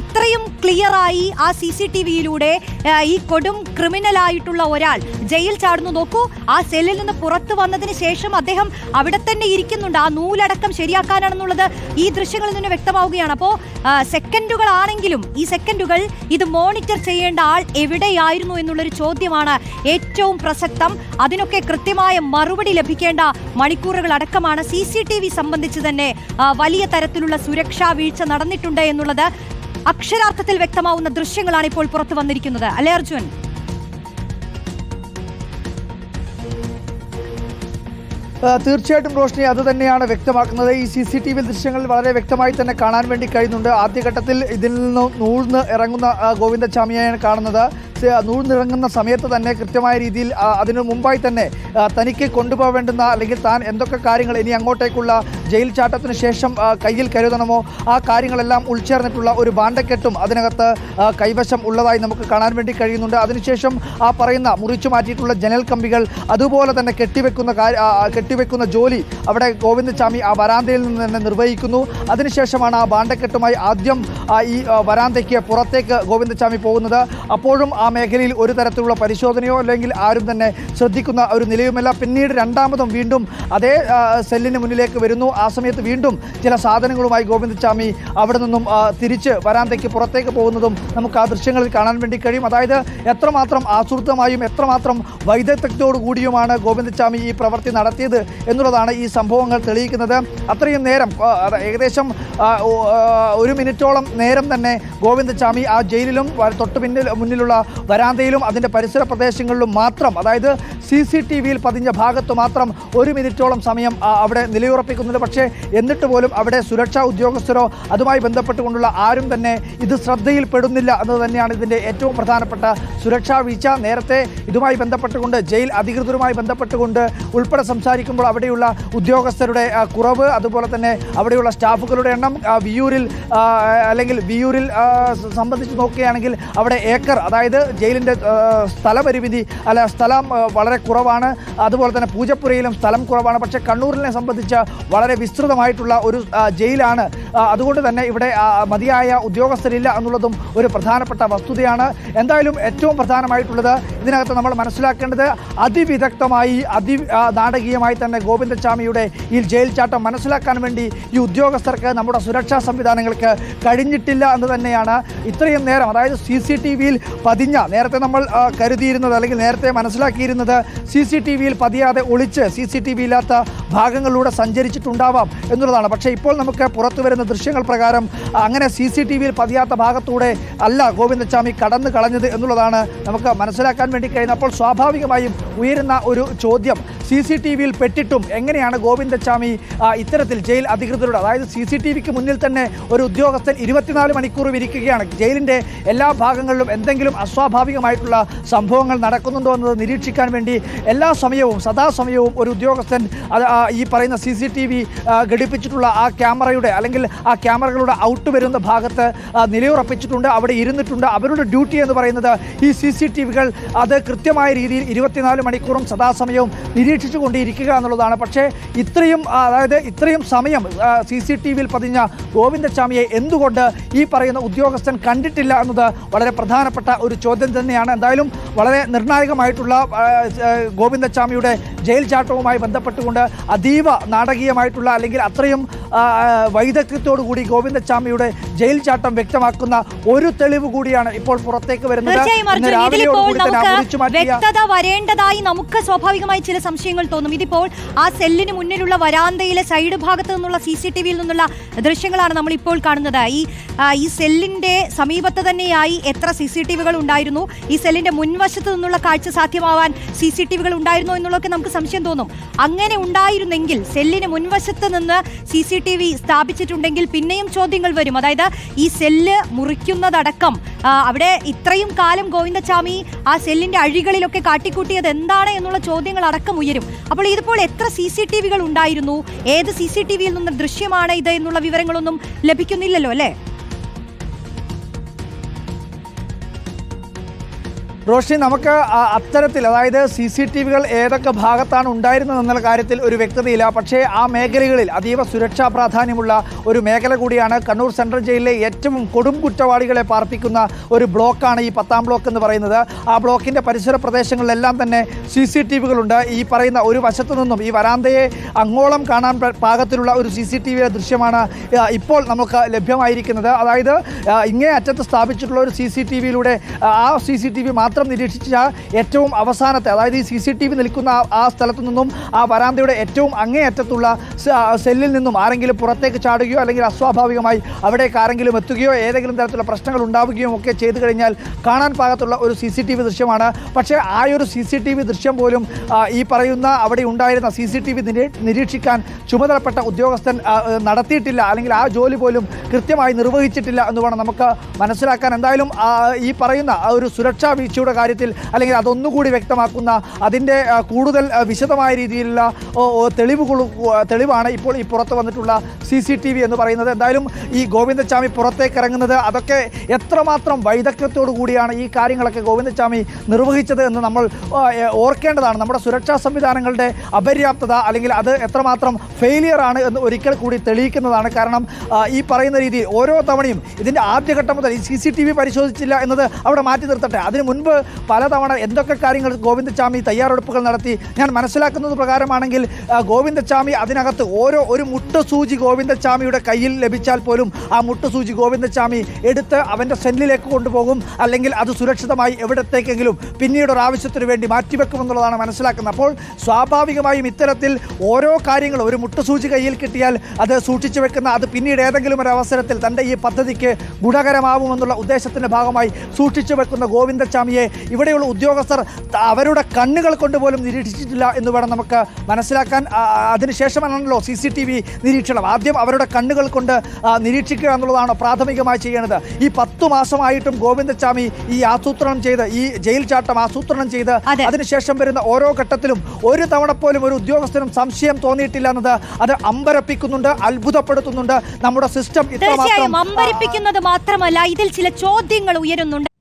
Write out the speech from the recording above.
ഇത്രയും ക്ലിയറായി ആ സി സി ടി വിയിലൂടെ ഈ കൊടും ക്രിമിനലായിട്ടുള്ള ഒരാൾ ജയിൽ ചാടുന്നു. നോക്കൂ ആ സെല്ലിൽ നിന്ന് പുറത്തു വന്നതിന് ശേഷം അദ്ദേഹം അവിടെ തന്നെ ഇരിക്കുന്നുണ്ട്. ആ നൂലടക്കം ശരിയാക്കാനാണെന്നുള്ളത് ഈ ദൃശ്യങ്ങളിൽ നിന്ന് വ്യക്തമാവുകയാണ്. അപ്പോൾ സെക്കൻഡുകളാണെങ്കിലും ഈ സെക്കൻഡുകൾ ഇത് മോണിറ്റർ ചെയ്യേണ്ട ആൾ എവിടെയായിരുന്നു എന്നുള്ളൊരു ചോദ്യമാണ് ഏറ്റവും പ്രസക്തം. അതിനൊക്കെ കൃത്യമായ മറുപടി ലഭിക്കേണ്ട മണിക്കൂറുകൾ അടക്കമാണ് സി സി ടി വി സംബന്ധിച്ച് തന്നെ വലിയ തരത്തിലുള്ള സുരക്ഷാ വീഴ്ച നടന്നിട്ടുണ്ട് എന്നുള്ളത് അക്ഷരാർത്ഥത്തിൽ വ്യക്തമാവുന്ന ദൃശ്യങ്ങളാണ് ഇപ്പോൾ പുറത്തു വന്നിരിക്കുന്നത്. അല്ലേ അർജുൻ? തീർച്ചയായിട്ടും റോഷ്നി അത് തന്നെയാണ് വ്യക്തമാക്കുന്നത്. ഈ സി സി ടി വി ദൃശ്യങ്ങൾ വളരെ വ്യക്തമായി തന്നെ കാണാൻ വേണ്ടി കഴിയുന്നുണ്ട്. ആദ്യഘട്ടത്തിൽ ഇതിൽ നിന്ന് നൂഴ്ന്ന് ഇറങ്ങുന്ന ആ, ഗോവിന്ദച്ചാമിയെയാണ് കാണുന്നത്. നൂഴ്ന്നിറങ്ങുന്ന സമയത്ത് തന്നെ കൃത്യമായ രീതിയിൽ അതിനു മുമ്പായി തന്നെ തനിക്ക് കൊണ്ടുപോകേണ്ടുന്ന അല്ലെങ്കിൽ താൻ എന്തൊക്കെ കാര്യങ്ങൾ ഇനി അങ്ങോട്ടേക്കുള്ള ജയിൽ ചാട്ടത്തിന് ശേഷം കയ്യിൽ കരുതണമോ ആ കാര്യങ്ങളെല്ലാം ഉൾച്ചേർന്നിട്ടുള്ള ഒരു ബാണ്ടക്കെട്ടും അതിനകത്ത് കൈവശം ഉള്ളതായി നമുക്ക് കാണാൻ വേണ്ടി കഴിയുന്നുണ്ട്. അതിനുശേഷം ആ പറയുന്ന മുറിച്ചു മാറ്റിയിട്ടുള്ള ജനൽ കമ്പികൾ അതുപോലെ തന്നെ കെട്ടിവെക്കുന്ന കെട്ടിവെക്കുന്ന ജോലി അവിടെ ഗോവിന്ദസ്വാമി ആ വരാന്തയിൽ നിന്ന് തന്നെ നിർവഹിക്കുന്നു. അതിനുശേഷമാണ് ആ ബാണ്ടക്കെട്ടുമായി ആദ്യം ഈ വരാന്തയ്ക്ക് പുറത്തേക്ക് ഗോവിന്ദസ്വാമി പോകുന്നത്. അപ്പോഴും ആ മേഖലയിൽ ഒരു തരത്തിലുള്ള പരിശോധനയോ അല്ലെങ്കിൽ ആരും തന്നെ ശ്രദ്ധിക്കുന്ന ഒരു നിലയുമല്ല. പിന്നീട് രണ്ടാമതും വീണ്ടും അതേ സെല്ലിന് മുന്നിലേക്ക് വരുന്നു. ആ സമയത്ത് വീണ്ടും ചില സാധനങ്ങളുമായി ഗോവിന്ദസ്വാമി അവിടെ നിന്നും തിരിച്ച് വരാന്തയ്ക്ക് പുറത്തേക്ക് പോകുന്നതും നമുക്ക് ആ ദൃശ്യങ്ങളിൽ കാണാൻ വേണ്ടി കഴിയും. അതായത് എത്രമാത്രം ആസൂത്രിതമായും എത്രമാത്രം വൈദഗ്ധ്യത്തോടു കൂടിയുമാണ് ഗോവിന്ദസ്വാമി ഈ പ്രവൃത്തി നടത്തിയത് എന്നുള്ളതാണ് ഈ സംഭവങ്ങൾ തെളിയിക്കുന്നത്. അത്രയും നേരം ഏകദേശം ഒരു മിനിറ്റോളം നേരം തന്നെ ഗോവിന്ദസ്വാമി ആ ജയിലിലും തൊട്ട് പിന്നിൽ മുന്നിലുള്ള വരാന്തയിലും അതിന്റെ പരിസര പ്രദേശങ്ങളിലും മാത്രം അതായത് സി സി ടി വിയിൽ പതിഞ്ഞ ഭാഗത്ത് മാത്രം ഒരു മിനിറ്റോളം സമയം അവിടെ നിലയുറപ്പിക്കുന്നുണ്ട്. പക്ഷേ എന്നിട്ട് പോലും അവിടെ സുരക്ഷാ ഉദ്യോഗസ്ഥരോ അതുമായി ബന്ധപ്പെട്ടുകൊണ്ടുള്ള ആരും തന്നെ ഇത് ശ്രദ്ധയിൽപ്പെടുന്നില്ല എന്നത് തന്നെയാണ് ഇതിന്റെ ഏറ്റവും പ്രധാനപ്പെട്ട സുരക്ഷാ വീഴ്ച. നേരത്തെ ഇതുമായി ബന്ധപ്പെട്ടുകൊണ്ട് ജയിൽ അധികൃതരുമായി ബന്ധപ്പെട്ടുകൊണ്ട് ഉൾപ്പെടെ സംസാരിക്കുമ്പോൾ അവിടെയുള്ള ഉദ്യോഗസ്ഥരുടെ കുറവ് അതുപോലെ തന്നെ അവിടെയുള്ള സ്റ്റാഫുകളുടെ എണ്ണം വിയൂരിൽ അല്ലെങ്കിൽ വിയൂരിൽ സംബന്ധിച്ച് നോക്കുകയാണെങ്കിൽ അവിടെ ഏക്കർ അതായത് ജയിലിന്റെ സ്ഥലപരിമിതി അല്ല സ്ഥലം വളരെ കുറവാണ്. അതുപോലെ തന്നെ പൂജപ്പുരയിലും സ്ഥലം കുറവാണ്. പക്ഷേ കണ്ണൂരിനെ സംബന്ധിച്ച് വളരെ വിസ്തൃതമായിട്ടുള്ള ഒരു ജയിലാണ്. അതുകൊണ്ട് തന്നെ ഇവിടെ മതിയായ ഉദ്യോഗസ്ഥരില്ല എന്നുള്ളതും ഒരു പ്രധാനപ്പെട്ട വസ്തുതയാണ്. എന്തായാലും ഏറ്റവും പ്രധാനമായിട്ടുള്ളത് ഇതിനകത്ത് നമ്മൾ മനസ്സിലാക്കേണ്ടത് അതിവിദഗ്ധമായി അതി നാടകീയമായി തന്നെ ഗോവിന്ദസ്വാമിയുടെ ഈ ജയിൽ ചാട്ടം മനസ്സിലാക്കാൻ വേണ്ടി ഈ ഉദ്യോഗസ്ഥർക്ക് നമ്മുടെ സുരക്ഷാ സംവിധാനങ്ങൾക്ക് കഴിഞ്ഞിട്ടില്ല എന്ന് തന്നെയാണ് ഇത്രയും നേരം അതായത് സി സി ടി വിയിൽ പതിഞ്ഞ നേരത്തെ നമ്മൾ കരുതിയിരുന്നത് അല്ലെങ്കിൽ നേരത്തെ മനസ്സിലാക്കിയിരുന്നത് സി സി ടി വിയിൽ പതിയാതെ ഒളിച്ച് സി സി ടി വി ഇല്ലാത്ത ഭാഗങ്ങളിലൂടെ സഞ്ചരിച്ചിട്ടുണ്ടാവാം എന്നുള്ളതാണ്. പക്ഷേ ഇപ്പോൾ നമുക്ക് പുറത്തു വരുന്ന ദൃശ്യങ്ങൾ പ്രകാരം അങ്ങനെ സി സി ടി വിയിൽ പതിയാത്ത ഭാഗത്തൂടെ അല്ല ഗോവിന്ദസ്വാമി കടന്നു കളഞ്ഞത് എന്നുള്ളതാണ് നമുക്ക് മനസ്സിലാക്കാൻ വേണ്ടി കഴിയുന്നത്. അപ്പോൾ സ്വാഭാവികമായും ഉയരുന്ന ഒരു ചോദ്യം സി സി ടി വിയിൽ പെട്ടിട്ടും എങ്ങനെയാണ് ഗോവിന്ദസ്വാമി ഇത്തരത്തിൽ ജയിൽ അധികൃതരുടെ അതായത് സി സി ടി വിക്ക് മുന്നിൽ തന്നെ ഒരു ഉദ്യോഗസ്ഥൻ ഇരുപത്തിനാല് മണിക്കൂർ ഇരിക്കുകയാണ്. ജയിലിന്റെ എല്ലാ ഭാഗങ്ങളിലും എന്തെങ്കിലും അസ്വാഭാവികമായിട്ടുള്ള സംഭവങ്ങൾ നടക്കുന്നുണ്ടോ എന്നത് നിരീക്ഷിക്കാൻ വേണ്ടി എല്ലാ സമയവും സദാസമയവും ഒരു ഉദ്യോഗസ്ഥൻ ഈ പറയുന്ന സി സി ടി വി ഘടിപ്പിച്ചിട്ടുള്ള ആ ക്യാമറയുടെ അല്ലെങ്കിൽ ആ ക്യാമറകളുടെ ഔട്ട് വരുന്ന ഭാഗത്ത് നിലയുറപ്പിച്ചിട്ടുണ്ട് അവിടെ ഇരുന്നിട്ടുണ്ട്. അവരുടെ ഡ്യൂട്ടി എന്ന് പറയുന്നത് ഈ സി സി ടി വികൾ അത് കൃത്യമായ രീതിയിൽ ഇരുപത്തിനാല് മണിക്കൂറും സദാസമയവും നിരീക്ഷിച്ചു കൊണ്ടിരിക്കുക എന്നുള്ളതാണ്. പക്ഷേ ഇത്രയും അതായത് ഇത്രയും സമയം സി സി ടി വിയിൽ പതിഞ്ഞ ഗോവിന്ദസ്വാമിയെ എന്തുകൊണ്ട് ഈ പറയുന്ന ഉദ്യോഗസ്ഥൻ കണ്ടിട്ടില്ല എന്നത് വളരെ പ്രധാനപ്പെട്ട ഒരു ചോദ്യം തന്നെയാണ്. എന്തായാലും വളരെ നിർണായകമായിട്ടുള്ള ഗോവിന്ദസ്വാമിയുടെ ജയിൽ ചാട്ടവുമായി ബന്ധപ്പെട്ടുകൊണ്ട് അതീവ നാടകീയമായിട്ടുള്ള അല്ലെങ്കിൽ അത്രയും വൈദഗ്ധ്യത്തോടു കൂടി ഗോവിന്ദസ്വാമിയുടെ ജയിൽ ചാട്ടം വ്യക്തമാക്കുന്ന ഒരു തെളിവ് കൂടിയാണ് ഇപ്പോൾ പുറത്തേക്ക് വരുന്നത്. വ്യക്തത വരേണ്ടതായി നമുക്ക് സ്വാഭാവികമായി ചില സംശയങ്ങൾ തോന്നും. ഇതിപ്പോൾ ആ സെല്ലിന് മുന്നിലുള്ള വരാന്തയിലെ സൈഡ് ഭാഗത്ത് നിന്നുള്ള സി സി ടി വിയിൽ നിന്നുള്ള ദൃശ്യങ്ങളാണ് നമ്മൾ ഇപ്പോൾ കാണുന്നത്. ഈ ഈ സെല്ലിന്റെ സമീപത്ത് തന്നെയായി എത്ര സി സി ടി വികൾ ഉണ്ടായിരുന്നു? ഈ സെല്ലിന്റെ മുൻവശത്ത് നിന്നുള്ള കാഴ്ച സാധ്യമാവാൻ സി സി ടി വികൾ ഉണ്ടായിരുന്നോ എന്നുള്ളതൊക്കെ നമുക്ക് സംശയം തോന്നും. അങ്ങനെ ഉണ്ടായിരുന്നെങ്കിൽ സെല്ലിന് മുൻവശത്ത് നിന്ന് സി സി ടി വി സ്ഥാപിച്ചിട്ടുണ്ടെങ്കിൽ പിന്നെയും ചോദ്യങ്ങൾ വരും. അതായത് ഈ സെല്ല് മുറിക്കുന്നതടക്കം. അവിടെ ഇത്രയും കാലം ഗോവിന്ദസ്വാമി ആ സെല്ലിന്റെ അഴികളിലൊക്കെ കാട്ടിക്കൂട്ടിയത് എന്താണ് എന്നുള്ള ചോദ്യങ്ങൾ അടക്കം ഉയരും. അപ്പോൾ ഇതിപ്പോൾ എത്ര സി സി ടി വികൾ ഉണ്ടായിരുന്നു? ഏത് സി സി ടി വിയിൽ നിന്ന് ദൃശ്യമാണ് ഇത് എന്നുള്ള വിവരങ്ങളൊന്നും ലഭിക്കുന്നില്ലല്ലോ അല്ലേ? റോഷി നമുക്ക് അത്തരത്തിൽ അതായത് സി സി ടി വികൾ ഏതൊക്കെ ഭാഗത്താണ് ഉണ്ടായിരുന്നത് എന്നുള്ള കാര്യത്തിൽ ഒരു വ്യക്തതയില്ല. പക്ഷേ ആ മേഖലകളിൽ അതീവ സുരക്ഷാ പ്രാധാന്യമുള്ള ഒരു മേഖല കൂടിയാണ് കണ്ണൂർ സെൻട്രൽ ജയിലിലെ ഏറ്റവും കൊടും കുറ്റവാളികളെ പാർപ്പിക്കുന്ന ഒരു ബ്ലോക്കാണ് ഈ പത്താം ബ്ലോക്ക് എന്ന് പറയുന്നത്. ആ ബ്ലോക്കിന്റെ പരിസര പ്രദേശങ്ങളിലെല്ലാം തന്നെ സി സി ടി വികളുണ്ട്. ഈ പറയുന്ന ഒരു വശത്തു നിന്നും ഈ വരാന്തയെ അങ്ങോളം കാണാൻ പാകത്തിലുള്ള ഒരു സി സി ടി വിയുടെ ദൃശ്യമാണ് ഇപ്പോൾ നമുക്ക് ലഭ്യമായിരിക്കുന്നത്. അതായത് ഇങ്ങേ അറ്റത്ത് സ്ഥാപിച്ചിട്ടുള്ള ഒരു സി സി ടി വിയിലൂടെ ആ സി സി ടി വി മാത്രം നിരീക്ഷിച്ച ഏറ്റവും അവസാനത്തെ അതായത് ഈ സി സി ടി വി നിൽക്കുന്ന ആ- സ്ഥലത്തു നിന്നും ആ വരാന്തയുടെ ഏറ്റവും അങ്ങേയറ്റത്തുള്ള സെല്ലിൽ നിന്നും ആരെങ്കിലും പുറത്തേക്ക് ചാടുകയോ അല്ലെങ്കിൽ അസ്വാഭാവികമായി അവിടേക്ക് ആരെങ്കിലും എത്തുകയോ ഏതെങ്കിലും തരത്തിലുള്ള പ്രശ്നങ്ങൾ ഉണ്ടാവുകയോ ഒക്കെ ചെയ്തു കഴിഞ്ഞാൽ കാണാൻ പാകത്തുള്ള ഒരു സി സി ടി വി ദൃശ്യമാണ്. പക്ഷേ ആ ഒരു സി സി ടി വി ദൃശ്യം പോലും ഈ പറയുന്ന അവിടെ ഉണ്ടായിരുന്ന സി സി ടി വി നിരീക്ഷിക്കാൻ ചുമതലപ്പെട്ട ഉദ്യോഗസ്ഥൻ നടത്തിയിട്ടില്ല അല്ലെങ്കിൽ ആ ജോലി പോലും കൃത്യമായി നിർവഹിച്ചിട്ടില്ല എന്ന് വേണം നമുക്ക് മനസ്സിലാക്കാൻ. എന്തായാലും ഈ പറയുന്ന ആ ഒരു സുരക്ഷാ വീഴ്ചയുടെ കാര്യത്തിൽ അല്ലെങ്കിൽ അതൊന്നുകൂടി വ്യക്തമാക്കുന്ന അതിന്റെ കൂടുതൽ വിശദമായ രീതിയിലുള്ള തെളിവുകൾ തെളിവാണ് ഇപ്പോൾ ഈ പുറത്ത് വന്നിട്ടുള്ള സി സി ടി വി എന്ന് പറയുന്നത്. എന്തായാലും ഈ ഗോവിന്ദച്ചാമി പുറത്തേക്ക് ഇറങ്ങുന്നത് അതൊക്കെ എത്രമാത്രം വൈദഗ്ധ്യത്തോടു കൂടിയാണ് ഈ കാര്യങ്ങളൊക്കെ ഗോവിന്ദച്ചാമി നിർവഹിച്ചത് എന്ന് നമ്മൾ ഓർക്കേണ്ടതാണ്. നമ്മുടെ സുരക്ഷാ സംവിധാനങ്ങളുടെ അപര്യാപ്തത അല്ലെങ്കിൽ അത് എത്രമാത്രം ഫെയിലിയർ ആണ് എന്ന് ഒരിക്കൽ കൂടി തെളിയിക്കുന്നതാണ്. കാരണം ഈ പറയുന്ന രീതിയിൽ ഓരോ തവണയും ഇതിന്റെ ആദ്യഘട്ടം മുതൽ ഈ സി സി ടി വി പരിശോധിച്ചില്ല എന്നത് അവിടെ മാറ്റി നിർത്തട്ടെ. അതിന് മുൻപ് പലതവണ എന്തൊക്കെ കാര്യങ്ങൾ ഗോവിന്ദസ്വാമി തയ്യാറെടുപ്പുകൾ നടത്തി ഞാൻ മനസ്സിലാക്കുന്നത് പ്രകാരമാണെങ്കിൽ ഗോവിന്ദസ്വാമി അതിനകത്ത് ഓരോ ഒരു മുട്ടുസൂചി ഗോവിന്ദസ്വാമിയുടെ കയ്യിൽ ലഭിച്ചാൽ പോലും ആ മുട്ടുസൂചി ഗോവിന്ദസ്വാമി എടുത്ത് അവന്റെ സെല്ലിലേക്ക് കൊണ്ടുപോകും. അല്ലെങ്കിൽ അത് സുരക്ഷിതമായി എവിടത്തേക്കെങ്കിലും പിന്നീട് ഒരു ആവശ്യത്തിന് വേണ്ടി മാറ്റിവെക്കുമെന്നുള്ളതാണ് മനസ്സിലാക്കുന്നത്. അപ്പോൾ സ്വാഭാവികമായും ഇത്തരത്തിൽ ഓരോ കാര്യങ്ങളും ഒരു മുട്ടുസൂചി കയ്യിൽ കിട്ടിയാൽ അത് സൂക്ഷിച്ചു വെക്കുന്ന അത് പിന്നീട് ഏതെങ്കിലും ഒരു അവസരത്തിൽ തന്റെ ഈ പദ്ധതിക്ക് ഗുണകരമാവുമെന്നുള്ള ഉദ്ദേശത്തിന്റെ ഭാഗമായി സൂക്ഷിച്ചു വെക്കുന്ന ഗോവിന്ദച്ചാമിയെ ഇവിടെയുള്ള ഉദ്യോഗസ്ഥർ അവരുടെ കണ്ണുകൾ കൊണ്ട് പോലും നിരീക്ഷിച്ചിട്ടില്ല എന്ന് വേണം നമുക്ക് മനസ്സിലാക്കാൻ. അതിനുശേഷമാണല്ലോ സി സി ടി വി നിരീക്ഷണം. ആദ്യം അവരുടെ കണ്ണുകൾ കൊണ്ട് നിരീക്ഷിക്കുക എന്നുള്ളതാണ് പ്രാഥമികമായി ചെയ്യേണ്ടത്. ഈ പത്തു മാസമായിട്ടും ഗോവിന്ദസ്വാമി ഈ ആസൂത്രണം ചെയ്ത് ഈ ജയിൽ ചാട്ടം ആസൂത്രണം ചെയ്ത് അതിനുശേഷം വരുന്ന ഓരോ ഘട്ടത്തിലും ഒരു തവണ പോലും ഒരു ഉദ്യോഗസ്ഥനും സംശയം തോന്നിയിട്ടില്ല എന്നത് അത് അമ്പരപ്പിക്കുന്നുണ്ട് അത്ഭുതപ്പെടുത്തുന്നുണ്ട്. നമ്മുടെ സിസ്റ്റം ഇത്രമാത്രം അമ്പരിപ്പിക്കുന്നത് മാത്രമല്ല ഇതിൽ ചില ചോദ്യങ്ങൾ ഉയരുന്നുണ്ട്.